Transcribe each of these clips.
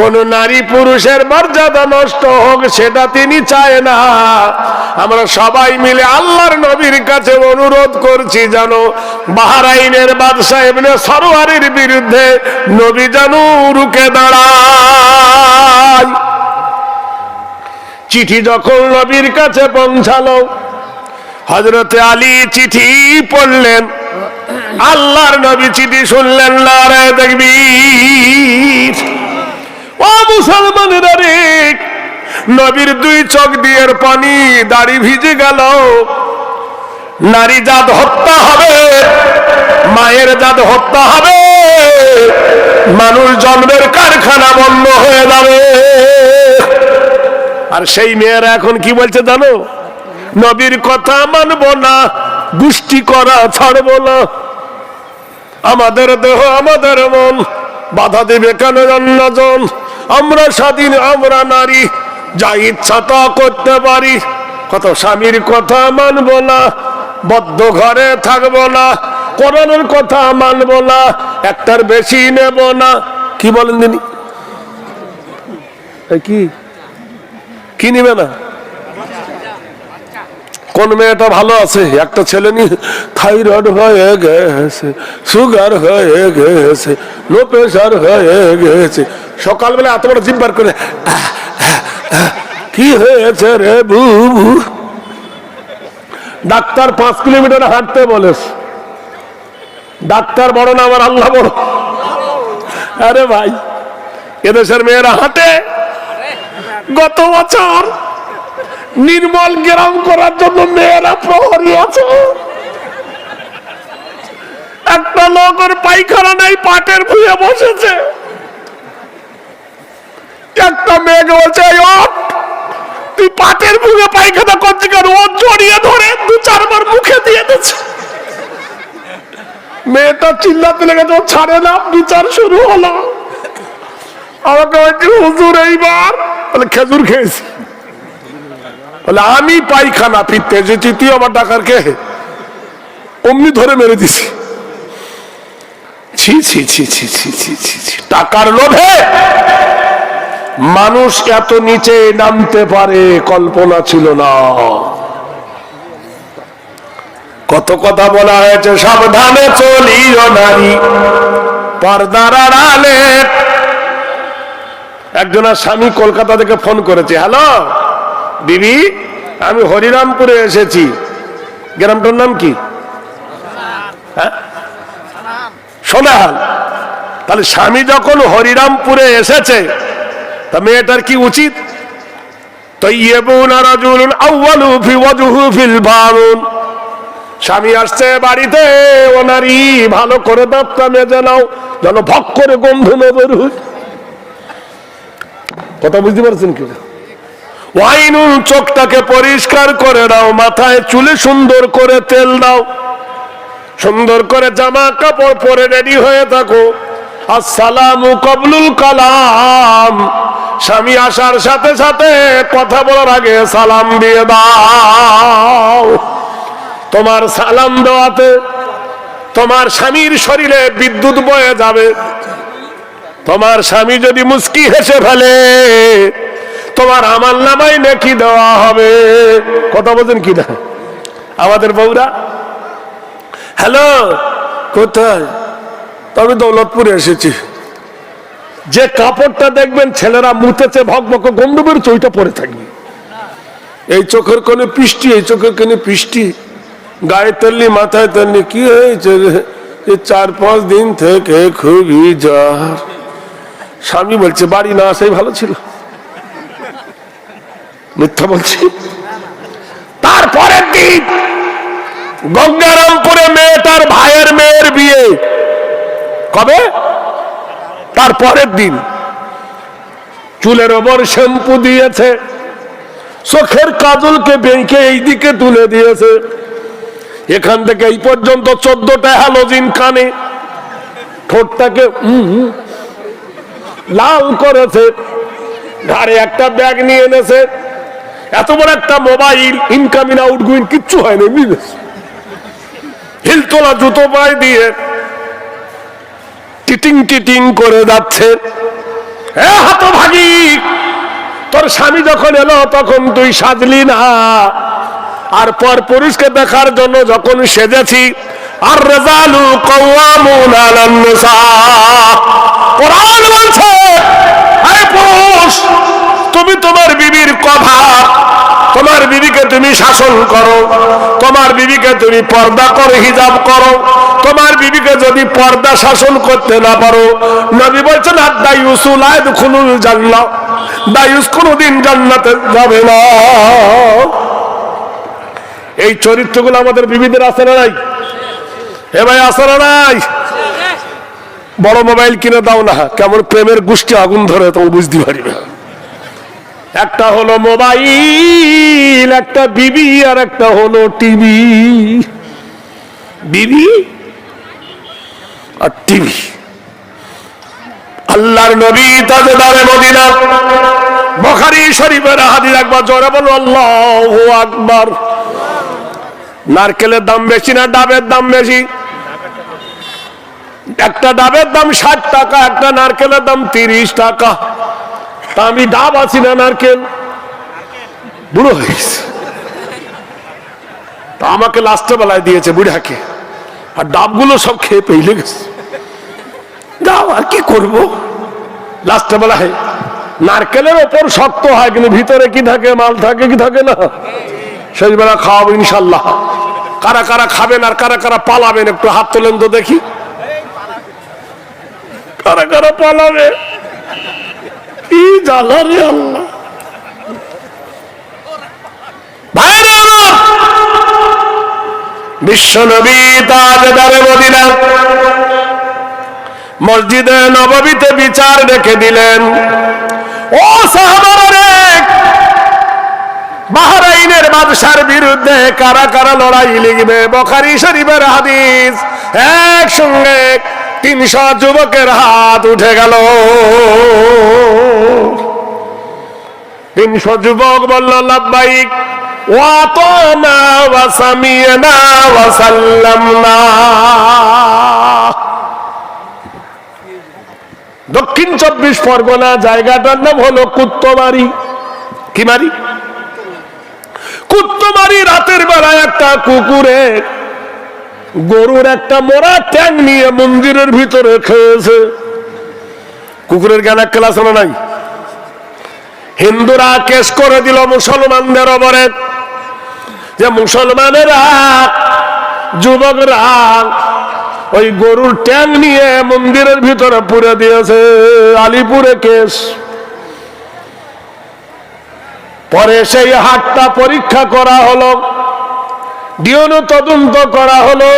কোন নারী পুরুষের মর্যাদা নষ্ট হোক, সেটা তিনি চায় না। আমরা সবাই মিলে আল্লাহর নবীর কাছে অনুরোধ করছি জানো বাহারাইনের বাদশাহ এমনি সরোয়ারের বিরুদ্ধে নবী জানু রুকে দাঁড়ায়। চিঠি যখন নবীর কাছে পৌঁছালো হজরতে আলী চিঠি পড়লেন। আল্লাহর নবী চিঠি শুনলেন না রে দেখবি ও মুসলমানেরা নবীর দুই চোখ দিয়ে পানি দাড়ি ভিজে গেল। নারী জাত হত্যা হবে, মায়ের জাত হত্যা হবে, মানুষ জন্মের কারখানা বন্ধ হয়ে যাবে। আর সেই মেয়েরা এখন কি বলছে জানো? নবীর কথা মানব না দুষ্টি করা ছাড়বো না। আমাদের দেহ, আমাদের মন বাধা দেবে কেন অন্যজন আমরা স্বাধীন, আমরা নারী, যা ইচ্ছা তা করতে পারি। কত স্বামীর কথা মানব না, বদ্ধ ঘরে থাকব না, কোরআনের কথা মানব না, একটার বেশি নেব না। কি বলেন এই কি? কি নিবে না? কোন মেয়েটা ভালো আছে? একটা ছেলে নিয়ে থাইরয়েড হয়ে গেছে, সুগার হয়ে গেছে, লো প্রেশার হয়ে গেছে। সকালবেলা এত বড় জিম্বার করে, কি হয়েছে রে বুবু? ডাক্তার পাঁচ কিলোমিটার হাঁটতে বলেস ডাক্তার বড় না, আমার আল্লাহ বড়। আরে ভাই, এদেশের মেয়েরা হাঁটে। গত বছর নির্মল গ্রাম করার জন্য মেয়েরা প্রহরী আছে। একটা লোকের পায়খানা নাই, পাটের ভুয়ে বসেছে। একটা মেয়েকে বলছে তুই পাটের ভুয়ে পায়খানা করছি কেন? ও জড়িয়ে ধরে দু চারবার মুখে দিয়ে দিচ্ছে। মেয়েটা চিল্লাতে লেগেছে, ও ছাড়ে না, বিচার শুরু হলো। আমাকে হুজুর, এইবার খেজুর খেয়েছি। বলে, আমি পায়খানা ফিরতে এসেছি তুই আমার ডাকার কে? অমনি ধরে মেরে দিছি। ছি ছি ছি ছি ছি ছি ছি ছি, টাকার লোভে মানুষ এত নিচে নামতে পারে, কল্পনা ছিল না। কত কথা বলা হয়েছে, সাবধানে চলিও নারী। পর্দার আড়ালে একজনের স্বামী কলকাতা থেকে ফোন করেছে, হ্যালো বিবি, আমি হরিরামপুরে এসেছি। গ্রামটার নাম কি? হ্যাঁ? সোনাহাল। তাহলে স্বামী যখন হরিরামপুরে এসেছে, তা মেয়েটার কি উচিত? স্বামী আসছে বাড়িতে ও নারী ভালো করে দাঁতটা মেজে নাও, যেন ভক করে গন্ধ না কথা বুঝতে পারছেন কি? ওয়াইনুল চোখটাকে পরিষ্কার করে দাও, মাথায় চুলে সুন্দর করে তেল দাও। সুন্দর করে জামা কাপড় পরে রেডি হয়ে থাকো। আসসালামু কবলুল কালাম। স্বামী আসার সাথে সাথে কথা বলার আগে সালাম দিয়ে দাও। তোমার সালাম দেওয়াতে তোমার স্বামীর শরীরে বিদ্যুৎ বয়ে যাবে। তোমার স্বামী যদি মুস্কি হেসে ফেলে তোমার আমার নামাই নাকি দেওয়া হবে। কথা বলছেন কি না আমাদের বউরা? হ্যালো, কোথায়? তবে দৌলতপুরে এসেছি। যে কাপড়টা দেখবেন, ছেলেরা মুতেছে ভকভক গন্ধ বেরোচ্ছে ওইটা পরে থাকবে এই চোখের কোনে পৃষ্টি, এই চোখের কোনে পৃষ্টি। গায়ে তেলনি, মাথায় তেলনি, কি হয়েছে রে? চার পাঁচ দিন থেকে খুবই জ্বর। স্বামী বলছে, বাড়ি না আসাই ভালো ছিল। মিথ্যা বলছি। তারপরের দিন গঙ্গারামপুরে মেয়েটার ভাইয়ের মেয়ের বিয়ে। কবে? তারপরের দিন। চুলের ওপর শ্যাম্পু দিয়েছে। চোখের কাজলকে বেঁকে এই দিকে তুলে দিয়েছে। এখান থেকে এই পর্যন্ত চোদ্দটা হ্যালোজিন কানে। ঠোঁটটাকে লাল করেছে। ঘাড়ে একটা ব্যাগ নিয়ে এনেছে। এত বড় একটা মোবাইল ইনকামিং আউটগোয়িং কিচ্ছু হয়নি বুঝলেন হিলতোলা জুতো পায়ে দিয়ে টিটিং টিটিং করে যাচ্ছে। হাত ভাগি, তোর স্বামী যখন এলো, তখন তুই সাজলি না। আর পর পুরুষকে দেখার জন্য যখন সেজেছি, আর রেজালু কওয়ামুন আলান নিসা। বলছে, আরে পুরুষ, তুমি তোমার বিবির কথা তুমি শাসন করো। তোমার বিবিকে তুমি পর্দা করো হিজাব করো। তোমার বিবিকে যদি পর্দা শাসন করতে না পারো, নবী বলছেন আর দায়ুস জান্নাতে যাবে না। এই চরিত্রগুলো আমাদের বিবিদের আছে না নাই? এ ভাই না নাই? বড় মোবাইল কিনে দাও না। কেমন প্রেমের গোষ্ঠী আগুন ধরে, তখন বুঝতে পারি না। একটা হলো মোবাইল, একটা বিবি, আর একটা হলো টিভি। বিবি আর টিভি। আল্লাহর নবী তাজদারে মদিনা, বখারি শরীফের হাদিস একবার জোরে বলো আল্লাহু আকবার। নারকেলের দাম বেশি না ডাবের দাম বেশি? একটা ডাবের দাম ষাট টাকা, একটা নারকেলের দাম তিরিশ টাকা। আমি ডাব আছি না নারকেল। বুড়ো হয়ে গেছে। তা আমাকে লাস্টে বেলায় দিয়েছে বুড়াকে। আর ডাবগুলো সব খেয়ে পেইলে গেছে। যাও আর কি করব? লাস্টে বেলায়। নারকেলের ওপর শক্ত হয়, কিন্তু ভিতরে কি থাকে, মাল থাকে, কি থাকে না? সেই বেলা খাওয়াবো ইনশাল্লাহ। কারা কারা খাবেন আর কারা কারা পালাবেন, একটু হাত তোলেন তো দেখি। কারা কারা পালাবে? তাজদারে মদিনা। মসজিদে নববীতে বিচার রেখে দিলেন। ও সাহাবারা বাদশার বিরুদ্ধে কারা কারা লড়াই লিখবে? বখারি শরীফের হাদিস, একসঙ্গে তিনশো যুবকের হাত উঠে গেল। তিনশো যুবক বলল, লাভবাইক দক্ষিণ চব্বিশ পরগনা জায়গাটার নাম হলো কুত্তমারি। কি মারি? কুত্তমারি রাতের বেলায় একটা কুকুরে গরুর একটা মোড়া ট্যাং নিয়ে মন্দিরের ভিতরে খেয়েছে। কুকুরের জ্ঞান এক ক্লাস নাই? হিন্দুরা কেস করে দিল মুসলমানদের ওপরে যে মুসলমানেরা, যুবকরা ওই গরুর ট্যাং নিয়ে মন্দিরের ভিতরে পুরে দিয়েছে, আলিপুরে কেস। পরে সেই হাটটা পরীক্ষা করা হলো। ডিওনো তদন্ত করা হলো।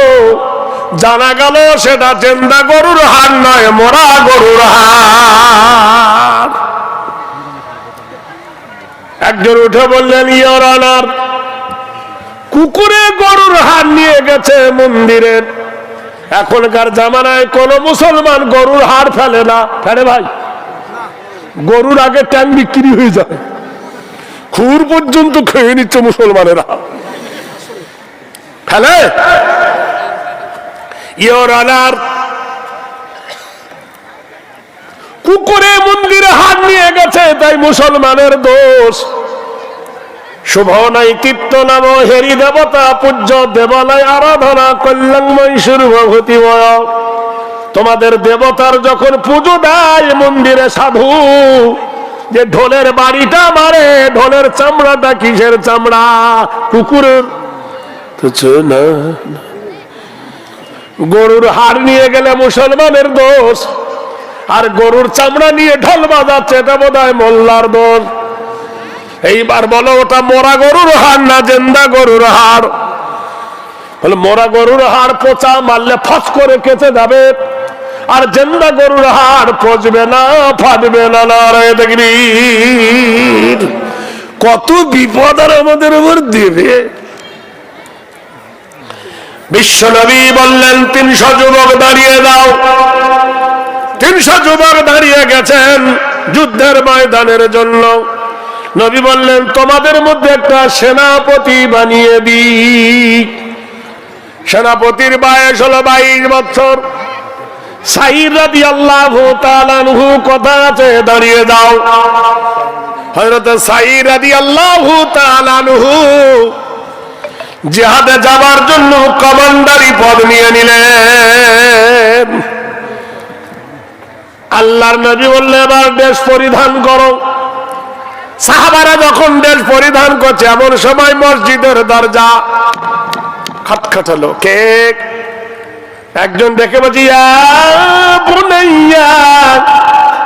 জানা গেল সেটা চেন্দা গরুর হাট নয়, মরা গরুর হাট একজন উঠে বললেন, ইয়র অনার কুকুরে গরুর হাট নিয়ে গেছে মন্দিরের এখনকার জামানায় কোন মুসলমান গরুর হাড় ফেলে না। ফেলে ভাই, গরুর আগে ট্যাং বিক্রি হয়ে যায়। খুর পর্যন্ত খেয়ে নিচ্ছে মুসলমানেরা। ফেলে ইয়র আনার কুকুরে মন্দিরে হাত নিয়ে গেছে, তাই মুসলমানের দোষ। শুভ নৈতিত্ব নাম, হেরি দেবতা, পূজ্য দেবালয় আরাধনা কল্যাণময় সূর্যভূতিময় তোমাদের দেবতার যখন পুজো দেয় মন্দিরে সাধু, যে ঢোলের বাড়িটা মারে, ঢোলের চামড়াটা কিসের চামড়া? কুকুরের গরুর হাড় নিয়ে গেলে মুসলমানের দোষ, আর গরুর চামড়া নিয়ে ঢোল বাজাচ্ছে এটা বোধ হয় মোল্লার দোষ। এইবার বলো, ওটা মোরা গরুর হাড় না জেন্দা গরুর হাড়? বলে, মোরা গরুর হাড় পচা মারলে ফস করে কেটে যাবে, আর জেন্দা গরুর হাড় পচবে না, ফাটবে না দেখবি কত বিপদ আর আমাদের উপর দেবে। বিশ্বনবী বললেন, তিনশো যুবক দাঁড়িয়ে দাও। তিনশো যুবক দাঁড়িয়ে গেছেন যুদ্ধের ময়দানের জন্য। নবী বললেন, তোমাদের মধ্যে একটা সেনাপতি বানিয়ে দিই। সেনাপতির বয়স হলো বাইশ বছর। আল্লাহ দাঁড়িয়ে রাদি আল্লাহ জেহাদে যাবার জন্য কমান্ডারি পদ নিয়ে নিলেন। আল্লাহর নবী বললে এবার দেশ পরিধান করো। সাহাবারা যখন দেশ পরিধান করছে, এমন সময় মসজিদের দরজা খটখটালো। কে? একজন দেখে বলছি, "ইয়া বুনাইয়া,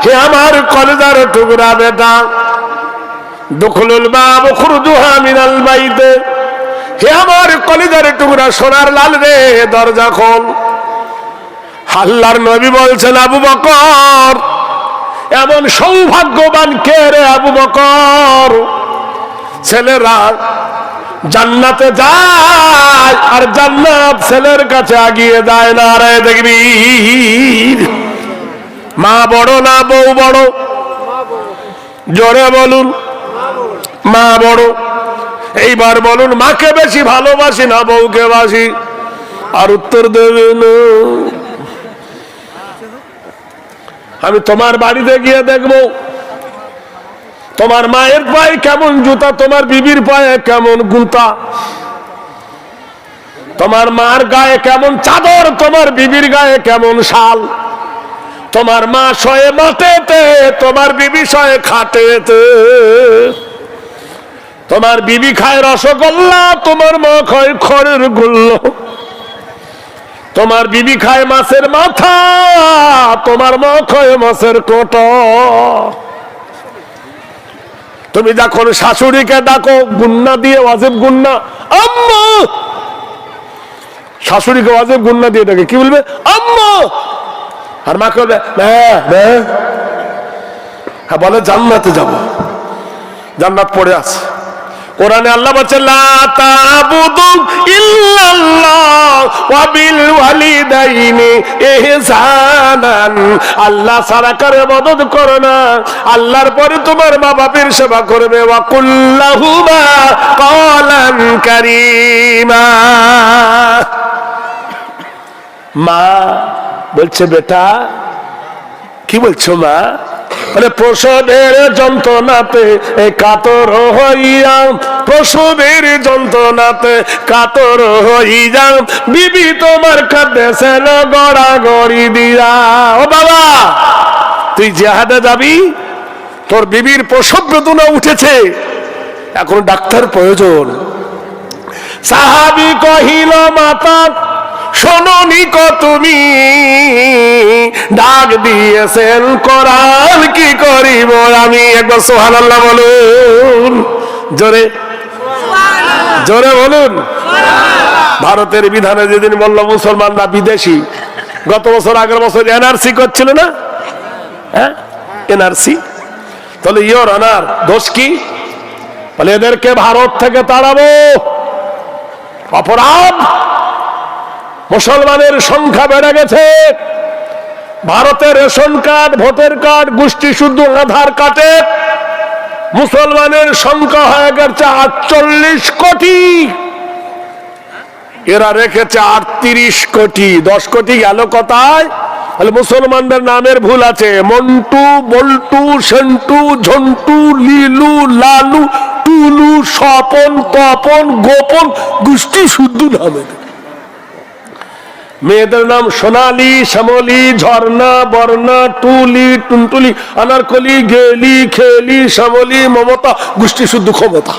হে আমার কলেজার টুকরা বেটা, দুখলুল বাব খুরদুহা মিনাল বাইতে। হে আমার কলিজার টুকরা সোনার লাল রে দরজা খোল। আল্লাহর নবী বলছেন, আবু বকর, এমন সৌভাগ্যবান কে রে আবু বকর? ছেলেরা জান্নাতে যায় আর জান্নাত ছেলের কাছে আগিয়ে যায় না রে, দেখবি? মা বড় না বউ বড়? জোরে বলুন, মা বড়। এইবার বলুন, মাকে বেশি ভালোবাসি না বউকে বাসি? আর উত্তর দেবেন আমি তোমার বাড়িতে গিয়ে দেখব। তোমার মায়ের পায়ে কেমন জুতা, তোমার বিবির পায়ে কেমন গুঁতা? তোমার মার গায়ে কেমন চাদর, তোমার বিবির গায়ে কেমন শাল? তোমার মা শয়ে মাটেতে তোমার বিবি শয়ে খাটেতে। তোমার বিবি খায় রসগোল্লা, তোমার মা খায় খড়ের গুল্ল। তোমার বিবি খায় মাছের মাথা, তোমার মা খায় মাছের কোট। তুমি যখন শাশুড়িকে ডাকো, গুন্না দিয়ে, ওয়াজেব গুন্না, আম্মা! শাশুড়িকে ওয়াজেব গুন্না দিয়ে ডাকে, কি বলবে? আম্মা! আর মা হ্যাঁ হ্যাঁ হ্যাঁ বলে, জান্নাতে যাব। জান্নাত পড়ে আছে। কোরআনে আল্লাহ বলছে, লা তাবুদু ইল্লাল্লাহ ওয়া বিল ওয়ালিদাইনি ইহসানান। আল্লাহ সারা করে মদদ করো না। আল্লাহর পরে তোমার মা বাপের সেবা করবে। ওয়া কুল্লাহুমা কওলান কারীমা। মা বলছে, বেটা, কি বলছো মা? বলে, প্রসবের যন্ত্রণাতে কাতর হইয়া প্রসবের যন্ত্রণাতে কাতর হইয়া বিবি তোমার কাঁদে সেল গড়া গড়ি দিয়া। ও বাবা, তুই জেহাদে যাবি? তোর বিবির প্রসব বেদনা উঠেছে। এখন ডাক্তার প্রয়োজন। সাহাবি কহিল, মাতা শোনি ক তুমি। ডাক দিয়েছেন কোরআন কি করিব আমি? একবার সোহান আল্লাহ বলুন। জোরে। জোরে বলুন। ভারতের বিধানে যেদিন বলল মুসলমানরা বিদেশি, গত বছর আগের বছর এনআরসি করছিল না? হ্যাঁ? এনআরসি তাহলে ইয়োর অনার দোষ কি? বলে এদেরকে ভারত থেকে তাড়াবো। অপরাধ? মুসলমানের সংখ্যা বেড়ে গেছে। ভারতের রেশন কার্ড, ভোটার কার্ড, গোষ্ঠী শুদ্ধ আধার কার্ডে মুসলমানের সংখ্যা হয়ে গেছে আটচল্লিশ কোটি। এরা রেখেছে আটত্রিশ কোটি। দশ কোটি গেল কথায়? তাহলে মুসলমানদের নামের ভুল আছে। মন্টু, বল্টু, সেন্টু, ঝন্টু, লিলু, লালু, টুলু, স্বপন, তপন, গোপন, গোষ্ঠী শুদ্ধ নামে। মেয়েদের নাম সোনালি, শ্যামলি, ঝর্ণা, বর্ণা, টুলি, টুনটুলি, আনারকলি, গেলি, খেলি, শ্যামলি, মমতা, গোষ্ঠী শুদ্ধ ক্ষমতা।